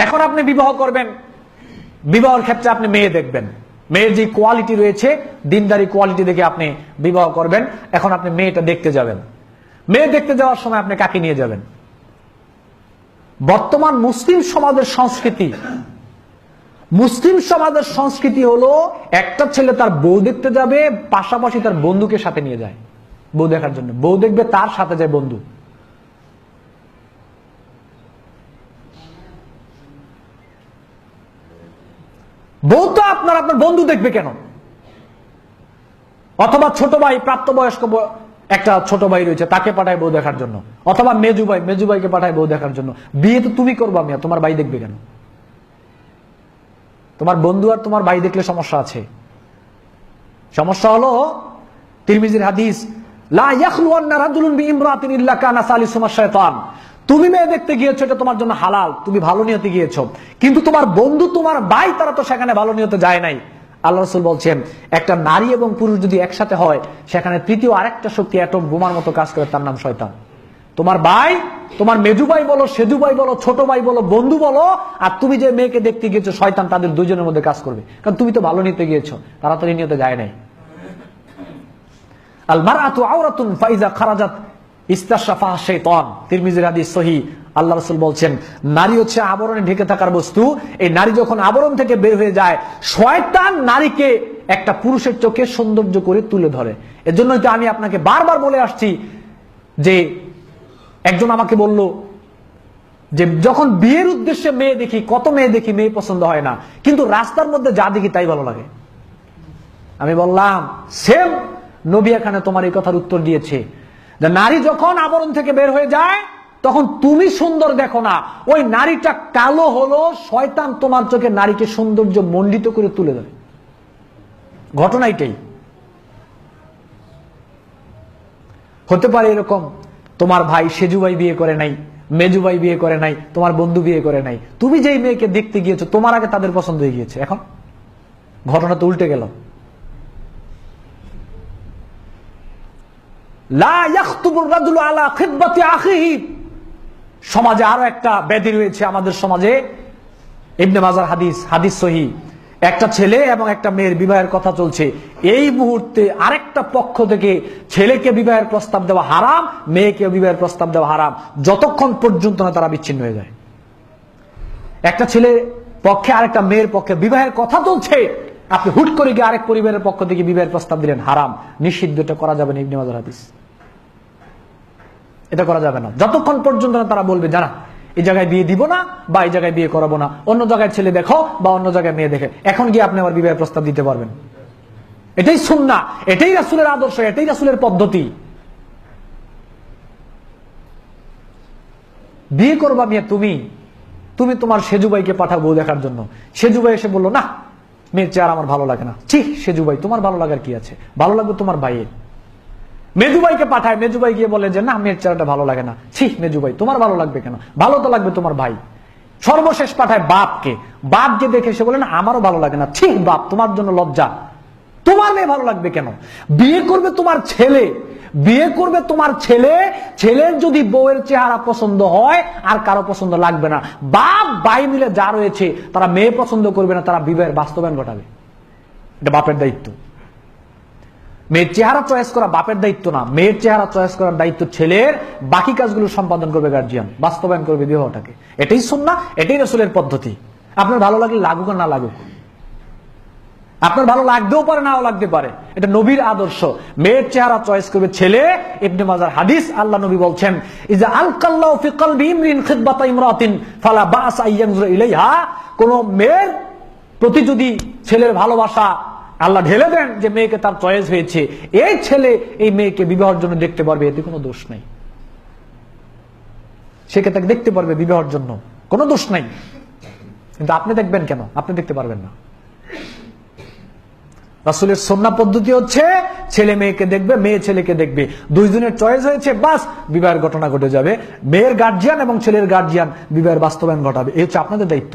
এখন আপনি বিবাহ করবেন। বিবাহের ক্ষেত্রে আপনি মেয়ে দেখবেন। মেয়ের যে কোয়ালিটি রয়েছে, দিনদারি কোয়ালিটি দেখে আপনি বিবাহ করবেন। এখন আপনি মেয়েটা দেখতে যাবেন। মেয়ে দেখতে যাওয়ার সময় আপনি কাকে নিয়ে যাবেন? বর্তমান মুসলিম সমাজের সংস্কৃতি। মুসলিম সমাজের সংস্কৃতি হলো, একটা ছেলে তার বউ দেখতে যাবে, পাশাপাশি তার বন্ধুকে সাথে নিয়ে যায়। বউ দেখার জন্য। বউ দেখবে তার সাথে যায় বন্ধু। বউ তো আপনার আপনার বন্ধু দেখবে কেন? অথবা ছোট ভাই, প্রাপ্তবয়স্ক একটা ছোট ভাই রয়েছে, তাকে পাঠায় বউ দেখার জন্য। অথবা মেজু ভাই, মেজু ভাইকে পাঠায় বউ দেখার জন্য। বিয়ে তো তুমি করবা মিয়া, তোমার ভাই দেখবে কেন? তোমার বন্ধু আর তোমার ভাই দেখলে সমস্যা আছে। সমস্যা হলো, তিরমিজির হাদিস, লা ইয়াখলুয়ান্না রাজুলুন বিইমরাতিন ইল্লা কানা সালিসুমা শায়তান। তুমি মেয়ে দেখতে গিয়েছো, এটা তোমার জন্য হালাল, তুমি ভালো নিয়তে গিয়েছো। কিন্তু তোমার বন্ধু, তোমার ভাই, তারা তো সেখানে ভালো নিয়তে যায় নাই। আল্লাহ রসুল বলছেন, একটা নারী এবং পুরুষ যদি একসাথে হয়, সেখানে তৃতীয় আরেকটা শক্তি অ্যাটম বোমার মতো কাজ করে, তার নাম শয়তান। তোমার ভাই, তোমার মেজু ভাই বলো, সেজু ভাই বলো, ছোট ভাই বলো, বন্ধু বলো, আর তুমি যে মেয়েকে দেখতে গিয়েছো, শয়তান তাদের দুজনের মধ্যে কাজ করবে। কারণ তুমি তো ভালো নিতে গিয়েছো, তারা তো নিয়তে যায় নাই। আল মারআতু আওরাতুন ফাইজা খারাজাত ইস্তাশাফা শাইতান তিরমিজির হাদিস সহি। আল্লাহ রাসূল বলছেন, নারী হচ্ছে আবরণে ঢেকে থাকার বস্তু। এই নারী যখন আবরণ থেকে বের হয়ে যায়, শয়তান নারীকে একটা পুরুষের চোখে সৌন্দর্য করে তুলে ধরে। এজন্যই তো আমি আপনাকে বারবার বলে আসছি যে, একজন আমাকে বলল যে, যখন বিয়ের উদ্দেশ্যে মেয়ে দেখি, কত মেয়ে দেখি, মেয়ে পছন্দ হয় না। কিন্তু রাস্তার মধ্যে যা দেখি, তাই ভালো লাগে। আমি বললাম, সেম, নবী এখানে তোমার এই কথার উত্তর দিয়েছে। যে নারী যখন আবরণ থেকে বের হয়ে যায়, তখন তুমি সুন্দর দেখো না। ওই নারীটা কালো হলো, শয়তান তোমার চোখে নারীকে সৌন্দর্য মণ্ডিত করে তুলে দেবে। ঘটনা এটাই। হতে পারে এরকম, তোমার ভাই সেজু ভাই বিয়ে করে নাই মেজু ভাই বিয়ে করে নাই, তোমার বন্ধু বিয়ে করে নাই। তুমি যেই মেয়েকে দেখতে গিয়েছো, তোমার আগে তাদের পছন্দ হয়ে গিয়েছে। এখন ঘটনা তো উল্টে গেল। সমাজে আরও একটা ব্যাধি রয়েছে আমাদের সমাজে। ইবনে মাজার হাদিস হাদিস সহি। একটা ছেলে এবং একটা মেয়ের বিবাহের কথা চলছে। এই মুহূর্তে আরেকটা পক্ষ থেকে ছেলেকে বিবাহের প্রস্তাব দেওয়া হারাম মেয়েকে বিবাহের প্রস্তাব দেওয়া হারাম। যতক্ষণ পর্যন্ত না তারা বিচ্ছিন্ন হয়ে যায়। একটা ছেলে পক্ষে, আরেকটা মেয়ের পক্ষে বিবাহের কথা চলছে। আপনি হুট করে গিয়ে আরেক পরিবারের পক্ষ থেকে বিবাহের প্রস্তাব দিলেন, হারাম। নিষিদ্ধটা করা যাবে না ইবনে মাজার হাদিস। এটা করা যাবে না। যতক্ষণ পর্যন্ত না তারা বলবে, জানা, এই জায়গায় বিয়ে দিব না বা এই জায়গায় বিয়ে করাবো না। অন্য জায়গায় ছেলে দেখো বা অন্য জায়গায় মেয়ে দেখে। এখন গিয়ে আপনি আমার বিবাহের প্রস্তাব দিতে পারবেন। এটাই সুন্না, এটাই রাসুলের আদর্শ, এটাই রাসুলের পদ্ধতি। বিয়ে করবা মেয়ে তুমি তুমি তোমার সেজু ভাইকে পাঠাও বউ দেখার জন্য। সেজু ভাই এসে বলল, না, মেয়ের চেয়ার আমার ভালো লাগে না। ঠিক সেজু ভাই, তোমার ভালো লাগার কি আছে? ভালো লাগবে তোমার ভাইয়ের। মেজুবাইকে পাঠায়, মেজুবাই গিয়ে বলে যে, না, মেয়ের চেহারাটা ভালো লাগে না। ছি, মেজুবাই, তোমার ভালো লাগবে কেন? ভালো তো লাগবে তোমার ভাই। সর্বশেষ পাঠায় বাপকে। বাপ যে দেখে সে বলে, না, আমারও ভালো লাগে না। ঠিক বাপ, তোমার জন্য লজ্জা। তোমার মেয়ে ভালো লাগবে কেন? বিয়ে করবে তোমার ছেলে। বিয়ে করবে তোমার ছেলে। ছেলের যদি বউয়ের চেহারা পছন্দ হয়, আর কারও পছন্দ লাগবে না। বাপ, ভাই মিলে যা রয়েছে, তারা মেয়ে পছন্দ করবে না, তারা বিবাহের বাস্তবায়ন ঘটাবে। এটা বাপের দায়িত্ব। মেয়ের চেহারা চয়েস করা বাপের দায়িত্ব না। মেয়ের চেহারা চয়েস করার দায়িত্ব ছেলের, বাকি কাজগুলো সম্পাদন করবে গার্জিয়ান বাস্তবায়ন করবে বিবাহটাকে এটাই শুননা এটাই রসুলের পদ্ধতি। আপনার ভালো লাগলে লাগুক আর না লাগুক। আপনার ভালো লাগতেও পারে, নাও লাগতে পারে। এটা নবীর আদর্শ। মেয়ের চেহারা চয়েস করবে ছেলে, ইবনে মাজার হাদিস আল্লাহ নবী বলছেন, ইজা আলকাল্লাহু ফি কলবি ইমরিন খিদবাতা ইমরাতিন, ফালা বাস আইয়ানজুর ইলাইহা। কোন মেয়ের প্রতি যদি ছেলের ভালোবাসা আল্লাহ ঢেলে দেন যে মেয়েকে তার চয়েস হয়েছে। এই ছেলে এই মেয়েকে বিবাহের জন্য দেখতে পারবে, এতে কোনো দোষ নাই। সেকে তাকে দেখতে পারবে বিবাহের জন্য, কোনো দোষ নাই। কিন্তু আপনি দেখবেন কেন? আপনি দেখতে পারবেন না। রাসুলের সন্না পদ্ধতি হচ্ছে, ছেলে মেয়েকে দেখবে, মেয়ে ছেলেকে দেখবে। দুইজনের চয়েস হয়েছে, বাস বিবাহের ঘটনা ঘটে যাবে। মেয়ের গার্জিয়ান এবং ছেলের গার্জিয়ান বিবাহের বাস্তবায়ন ঘটাবে। এই হচ্ছে আপনাদের দায়িত্ব।